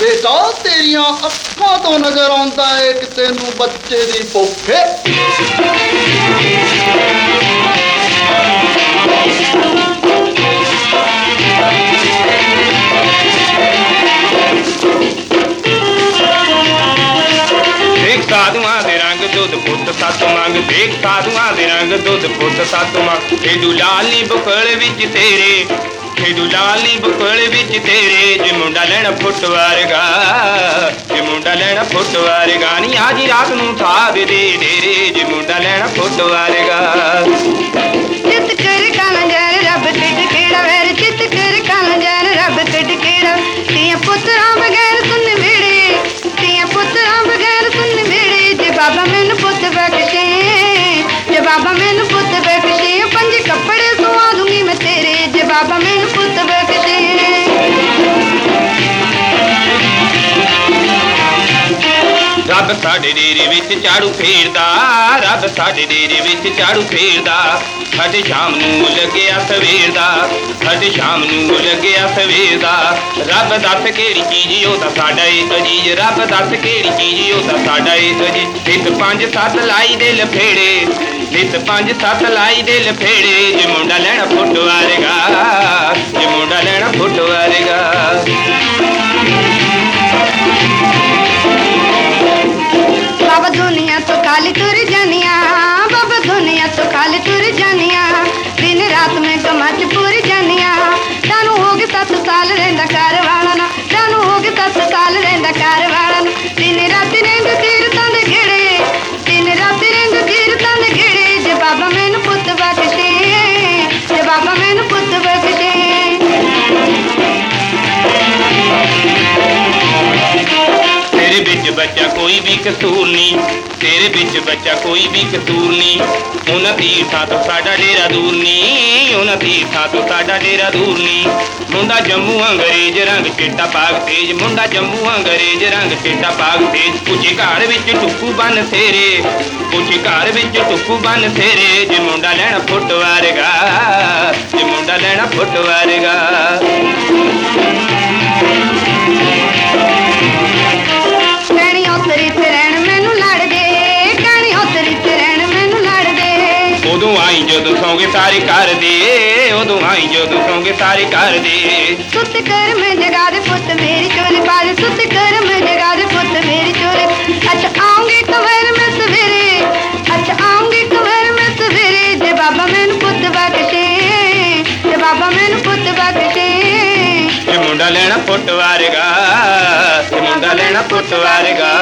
ਬੇਟਾ ਤੇਰੀਆਂ ਅੱਖਾਂ ਤੋਂ ਨਜ਼ਰ ਆਉਂਦਾ ਏ ਕਿ ਤੈਨੂੰ ਬੱਚੇ ਦੀ ਭੁੱਖ। ਏ ਦੇਖ ਸਾਧੂਆਂ ਦੇ ਰੰਗ ਦੁੱਧ ਪੁੱਤ ਸੱਤ ਮੰਗ, ਦੇਖ ਸਾਧੂਆਂ ਦੇ ਰੰਗ ਦੁੱਧ ਪੁੱਤ ਸੱਤ ਮੰਗ। ਖੇਡੂ ਲਾਲ ਬੁਕਲ ਵਿੱਚ ਤੇਰੇ ਖੇਡੂ ਲਾਲ ਬੁਕਲ ਵਿੱਚ ਤੇਰੇ, ਜੇ ਮੁੰਡਾ ਲੈਣਾ ਫੁੱਟ ਵਰਗਾ ਜੇ ਮੁੰਡਾ ਲੈਣਾ ਫੁੱਟ ਵਰਗਾ ਨੀ ਆਜੀ ਰਾਤ ਨੂੰ ਠਾ ਦੇ ਡੇਰੇ, ਜੇ ਮੁੰਡਾ ਲੈਣਾ ਫੁੱਟ ਵਰਗਾ ਚਿੱਤ ਕਰ ਕਨ ਜਰ ਰੱਬ ਕੱਢ ਕਿਹੜਾ ਵੈਰ ਚਿੱਤ ਕਰ ਕਨ ਜਰ ਰੱਬ ਕੱਢ ਕਿਹੜਾ ਤੀਆਂ ਪੁੱਤਰਾਂ ਬਗੈਰ ਸੁਣ ਮੇੜੇ ਤੀਆਂ ਪੁੱਤਰਾਂ ਬਗੈਰ ਸੁਣ ਮੇੜੇ ਜੇ ਬਾਬਾ ਮੈਨੂੰ ਪੁੱਤ ਬਖਸ਼ੇ, ਜੇ ਬਾਬਾ ਮੈਨੂੰ ਸਾਡੇ ਡੇਰੇ ਵਿੱਚ ਝਾੜੂ ਫੇਰਦਾ, ਰੱਬ ਸਾਡੇ ਡੇਰੇ ਵਿੱਚ ਝਾੜੂ ਫੇਰਦਾ। ਸਾਡੇ ਸ਼ਾਮ ਨੂੰ ਲੱਗਿਆ ਸਵੇਰ ਦਾ ਸਾਡੇ ਸ਼ਾਮ ਨੂੰ ਲੱਗਿਆ ਸਵੇਰ ਦਾ ਰੱਬ ਦੱਸ ਕਿਹੜੀ ਚੀਜ਼ ਉਹ ਤਾਂ ਸਾਡਾ ਏ ਅਜੀਜ਼। ਰੱਬ ਦੱਸ ਕਿਹੜੀ ਚੀਜ਼ ਉਹ ਤਾਂ ਸਾਡਾ ਏ ਅਜੀਜ਼। ਨਿਤ ਪੰਜ ਸੱਤ ਲਾਈ ਦੇ ਲਫੇੜੇ ਨਿਤ ਪੰਜ ਸੱਤ ਲਾਈ ਦੇ ਲਫੇੜੇ ਜੇ ਮੁੰਡਾ ਲੈਣਾ ਫੁੱਟ ਵਾਰੇਗਾ ਰਾਤ ਬੱਚਾ ਕੋਈ ਵੀ ਕਸੂਰ ਨਹੀਂ ਤੇਰੇ ਵਿੱਚ ਬੱਚਾ ਕੋਈ ਵੀ ਕਸੂਰ ਨਹੀਂ ਉਹਨਾਂ ਤੀਰਥਾਂ ਤੋਂ ਸਾਡਾ ਡੇਰਾ ਦੂਰ ਨਹੀਂ ਉਹਨਾਂ ਤੀਰਥਾਂ ਤੋਂ ਸਾਡਾ ਡੇਰਾ ਦੂਰ ਨਹੀਂ ਮੁੰਡਾ ਜੰਮੂ ਅੰਗਰੇਜ਼ ਰੰਗ ਚਿੱਟਾ ਪਾਗ ਤੇਜ, ਮੁੰਡਾ ਜੰਮੂ ਅੰਗਰੇਜ਼ ਰੰਗ ਚਿੱਟਾ ਪਾਗ ਤੇਜ। ਉੱਚੇ ਘਰ ਵਿੱਚ ਟੁੱਕੂ ਬਨ ਤੇਰੇ, ਉੱਚੇ ਘਰ ਵਿੱਚ ਟੁੱਕੂ ਬਨ ਤੇਰੇ। ਜੇ ਮੁੰਡਾ ਲੈਣਾ ਫੁੱਟ ਵਾਰੇਗਾ ਜੇ ਮੁੰਡਾ ਲੈਣਾ ਫੁੱਟ ਵਾਰੇਗਾ ਜਦੋਂ ਸੌਂਗੇ ਸਾਰੇ ਦੇ ਉਦੋਂ ਆਈ ਜਦੋਂ ਸੌਂਗੇ ਸਾਰੇ ਘਰ ਦੇ। ਸੁੱਤ ਕਰ ਮੈਂ ਜਗਾ ਦੇ ਪੁੱਤ ਮੇਰੀ ਚੋਲੀ ਪਾ ਦੇ ਸੁੱਤ ਕਰ ਮੈਂ ਜਗਾ ਦੇ ਪੁੱਤ ਮੇਰੀ ਚੋਲੀ ਅੱਛਾ ਆਉਂਗੀ ਕਵਰ ਮੈਂ ਸਵੇਰੇ ਅੱਛਾ ਆਉਂਗੀ ਕਵਰ ਮੈਂ ਸਵੇਰੇ ਜੇ ਬਾਬਾ ਮੈਨੂੰ ਪੁੱਤ ਬਖਸ਼ੇ ਜੇ ਬਾਬਾ ਮੈਨੂੰ ਪੁੱਤ ਬਖਸ਼ੇ। ਇਹ ਮੁੰਡਾ ਲੈਣਾ ਫੁੱਟ ਵਾਰੇਗਾ ਇਹ ਮੁੰਡਾ ਲੈਣਾ ਫੁੱਟ ਵਾਰੇਗਾ